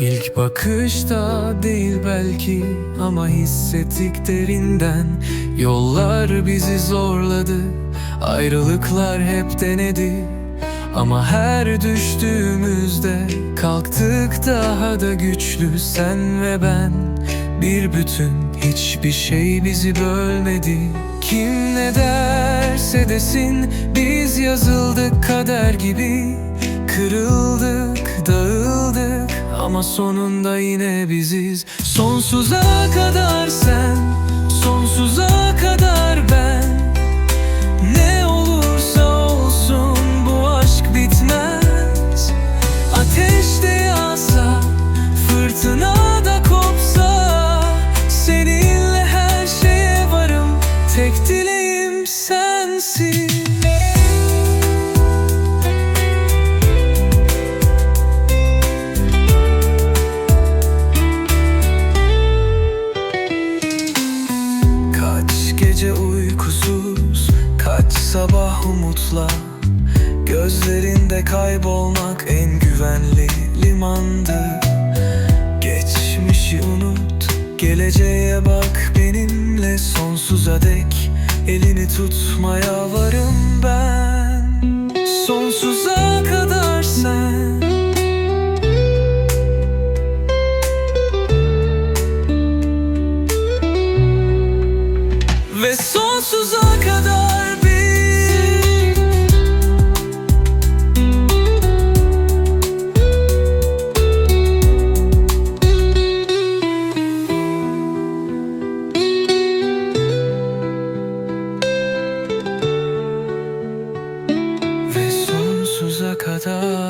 İlk bakışta değil belki ama hissettik derinden. Yollar bizi zorladı, ayrılıklar hep denedi. Ama her düştüğümüzde kalktık daha da güçlü sen ve ben. Bir bütün hiçbir şey bizi bölmedi. Kim ne derse desin biz yazıldık kader gibi. Kırıldık, ama sonunda yine biziz. Sonsuza kadar sen, sonsuza kadar ben. Ne olursa olsun bu aşk bitmez. Ateşte yağsa, fırtına da kopsa Seninle her şeye varım, tek dileğim sensin umutla Gözlerinde kaybolmak en güvenli limandı. Geçmişi unut, geleceğe bak benimle sonsuza dek Elini tutmaya varım ben. Sonsuza kadar sen. Ve sonsuza Ve sonsuza kadar biz